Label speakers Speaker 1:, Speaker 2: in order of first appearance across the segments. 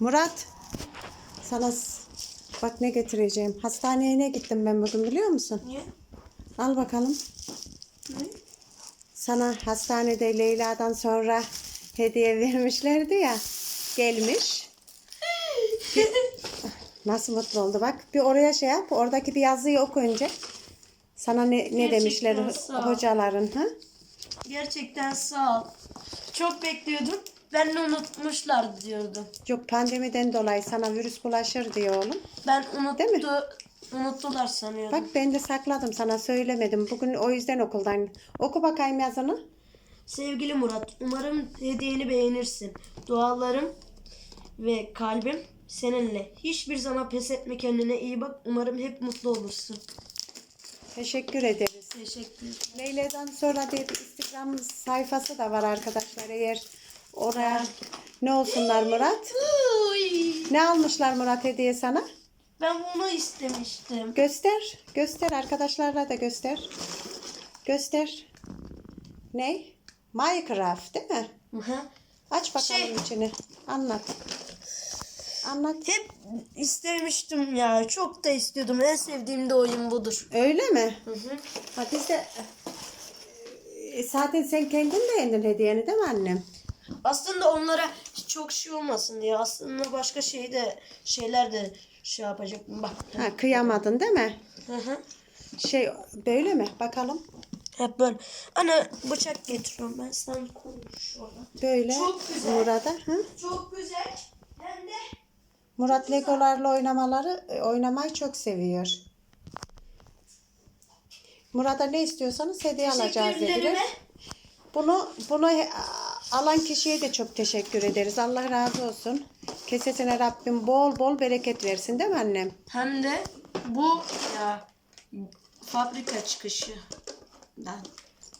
Speaker 1: Murat. Sana bak ne getireceğim. Hastaneye ne gittim ben bugün biliyor musun?
Speaker 2: Niye?
Speaker 1: Al bakalım.
Speaker 2: Ne?
Speaker 1: Sana hastanede Leyla'dan sonra hediye vermişlerdi ya. Gelmiş. Bir- Nasıl mutlu oldu bak. Bir oraya şey yap. Oradaki bir yazıyı oku önce. Sana ne, ne
Speaker 2: Gerçekten
Speaker 1: demişler hocaların ha?
Speaker 2: Gerçekten sağ ol. Çok bekliyordum. Ben unutmuşlar diyordum.
Speaker 1: Yok pandemiden dolayı sana virüs bulaşır diyor oğlum.
Speaker 2: Ben
Speaker 1: Değil mi?
Speaker 2: unuttu, unuttular sanıyordum.
Speaker 1: Bak ben de sakladım sana söylemedim. Bugün o yüzden okuldan. Oku bakayım yazını.
Speaker 2: Sevgili Murat, umarım hediyeni beğenirsin. Dualarım ve kalbim seninle. Hiçbir zaman pes etme kendine iyi bak. Umarım hep mutlu olursun.
Speaker 1: Teşekkür ederiz.
Speaker 2: Teşekkür
Speaker 1: Leyla'dan sonra bir Instagram sayfası da var arkadaşlar. Eğer oraya ne olsunlar Murat? Ne almışlar Murat hediye sana?
Speaker 2: Ben bunu istemiştim.
Speaker 1: Göster. Göster arkadaşlarla da göster. Göster. Ne? Minecraft değil mi?
Speaker 2: Hı.
Speaker 1: Aç bakalım
Speaker 2: Şey-
Speaker 1: içini. Anlat. Anlat.
Speaker 2: Hep istemiştim ya. Çok da istiyordum. En sevdiğim de oyun budur.
Speaker 1: Öyle mi?
Speaker 2: Hı hı.
Speaker 1: Ha biz de E, zaten sen kendin beğendin hediyeni değil mi annem?
Speaker 2: Aslında onlara çok şey olmasın diye. Aslında başka şey de şeyler de şey yapacaktım. Bak.
Speaker 1: Ha kıyamadın değil mi?
Speaker 2: Hı hı.
Speaker 1: Şey böyle mi? Bakalım.
Speaker 2: Hep böyle. Ana bıçak getiriyorum ben. Sen konuş orada.
Speaker 1: Böyle.
Speaker 2: Çok güzel.
Speaker 1: Murat'a. Hı?
Speaker 2: Çok güzel. Hem de
Speaker 1: Murat Legolarla oynamaları e, oynamayı çok seviyor. Murat'a ne istiyorsanız hediye alacağız dediler. Bunu bunu he- alan kişiye de çok teşekkür ederiz. Allah razı olsun. Kesesine Rabbim bol bol bereket versin değil mi annem?
Speaker 2: hem de bu ya fabrika çıkışı. Ben.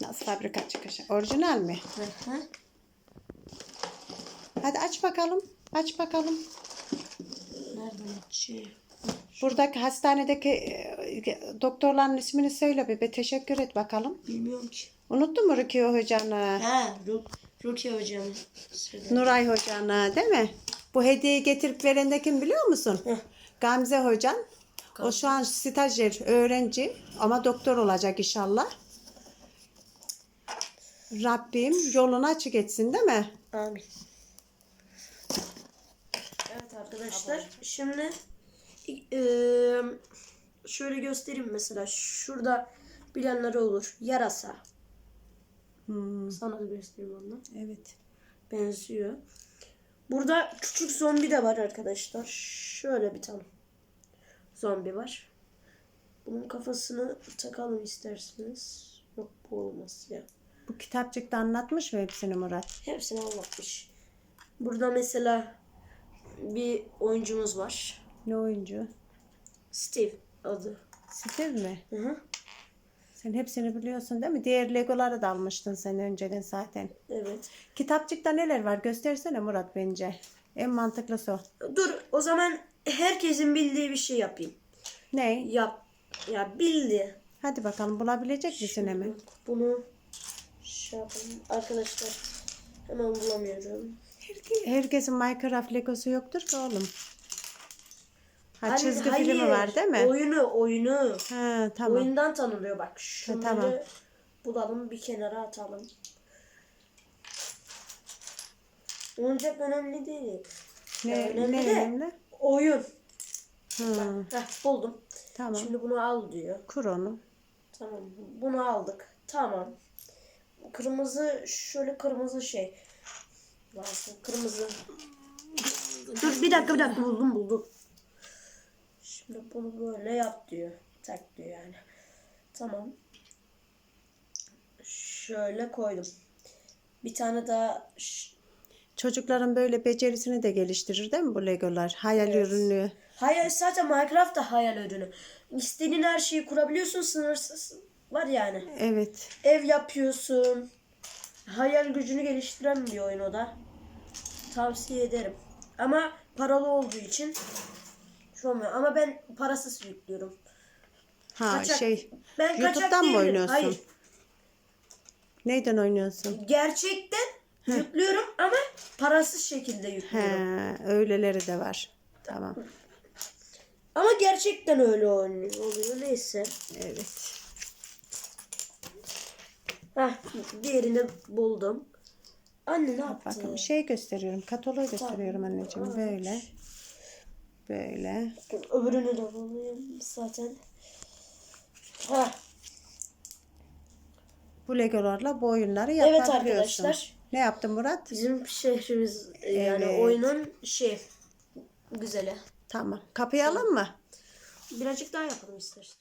Speaker 1: Nasıl fabrika çıkışı? Orijinal mi?
Speaker 2: Hı hı.
Speaker 1: Hadi aç bakalım. Aç bakalım.
Speaker 2: Nereden açıyor?
Speaker 1: Buradaki hastanedeki e, doktorların ismini söyle bebe. Teşekkür et bakalım.
Speaker 2: Bilmiyorum ki.
Speaker 1: Unuttun mu Rukiye hocanı?
Speaker 2: Ha, Ru Rukiye hocam.
Speaker 1: Nuray hocanı değil mi? Bu hediyeyi getirip veren de kim biliyor musun?
Speaker 2: Heh.
Speaker 1: Gamze hocan. O şu an stajyer, öğrenci ama doktor olacak inşallah. Rabbim yolunu açık etsin değil mi?
Speaker 2: Amin. Evet arkadaşlar. Şimdi eee, şöyle göstereyim mesela. Şurada bilenler olur. Yarasa.
Speaker 1: Hmm,
Speaker 2: Sana da göstereyim onu.
Speaker 1: evet.
Speaker 2: Benziyor. Burada küçük zombi de var arkadaşlar. Şöyle bir tane zombi var. Bunun kafasını takalım isterseniz. Yok bu olmaz ya.
Speaker 1: Bu kitapçıkta anlatmış mı hepsini Murat?
Speaker 2: Hepsini anlatmış. Burada mesela bir oyuncumuz var.
Speaker 1: Ne oyuncu?
Speaker 2: Steve adı.
Speaker 1: Steve mi?
Speaker 2: Hı hı.
Speaker 1: Sen hepsini biliyorsun değil mi? Diğer legoları da almıştın sen önceden zaten.
Speaker 2: Evet.
Speaker 1: Kitapçıkta neler var? Göstersene Murat bence. En mantıklısı o.
Speaker 2: Dur o zaman herkesin bildiği bir şey yapayım.
Speaker 1: Ne?
Speaker 2: Yap. Ya bildi.
Speaker 1: Hadi bakalım bulabilecek misin hemen?
Speaker 2: Bunu şey yapalım. Arkadaşlar hemen bulamıyorum.
Speaker 1: Herke- Herkesin Minecraft legosu yoktur ki oğlum. Ha
Speaker 2: Hani
Speaker 1: çizgi
Speaker 2: hayır,
Speaker 1: filmi var değil mi?
Speaker 2: Oyunu oyunu.
Speaker 1: Ha tamam.
Speaker 2: Oyundan tanınıyor bak. Şunları
Speaker 1: tamam.
Speaker 2: bulalım bir kenara atalım. Oyuncak önemli değil.
Speaker 1: Ne,
Speaker 2: önemli
Speaker 1: ne
Speaker 2: de-
Speaker 1: önemli?
Speaker 2: Oyun.
Speaker 1: Hı,
Speaker 2: Heh, buldum.
Speaker 1: tamam.
Speaker 2: Şimdi bunu al diyor.
Speaker 1: Kur onu.
Speaker 2: Tamam. Bunu aldık. Tamam. Kırmızı şöyle kırmızı şey. Lazım. Kırmızı. Dur bir dakika bir dakika buldum buldum. Şimdi bunu böyle yap diyor. Tak diyor yani. Tamam. Şöyle koydum. Bir tane daha
Speaker 1: Çocukların böyle becerisini de geliştirir değil mi bu legolar? Hayal ürünü.
Speaker 2: Hayal zaten Minecraft da hayal ürünü. İstediğin her şeyi kurabiliyorsun sınırsız. Var yani.
Speaker 1: Evet.
Speaker 2: Ev yapıyorsun. Hayal gücünü geliştiren bir oyun o da. Tavsiye ederim. Ama paralı olduğu için şu olmuyor. Ama ben parasız yüklüyorum.
Speaker 1: Ha
Speaker 2: Kaçak-
Speaker 1: şey.
Speaker 2: Ben
Speaker 1: YouTube'dan mı
Speaker 2: değilim.
Speaker 1: oynuyorsun?
Speaker 2: Hayır.
Speaker 1: Neyden oynuyorsun?
Speaker 2: Gerçekten Yüklüyorum ama parasız şekilde
Speaker 1: He,
Speaker 2: yüklüyorum.
Speaker 1: öyleleri de var. Tamam.
Speaker 2: Ama gerçekten öyle oluyor. Neyse.
Speaker 1: Evet.
Speaker 2: Heh, diğerini buldum. Anne ne yaptı?
Speaker 1: Bakın şey gösteriyorum. Kataloğu gösteriyorum anneciğim. Böyle. Böyle.
Speaker 2: Öbürünü de bulayım zaten. Heh,
Speaker 1: Bu legolarla bu oyunları
Speaker 2: Evet
Speaker 1: yapabiliyorsun.
Speaker 2: arkadaşlar.
Speaker 1: Ne yaptın Murat?
Speaker 2: bizim şehrimiz e, yani
Speaker 1: Evet.
Speaker 2: oyunun şey güzeli.
Speaker 1: Tamam. Kapıyı alın mı?
Speaker 2: Birazcık daha yapalım istersen.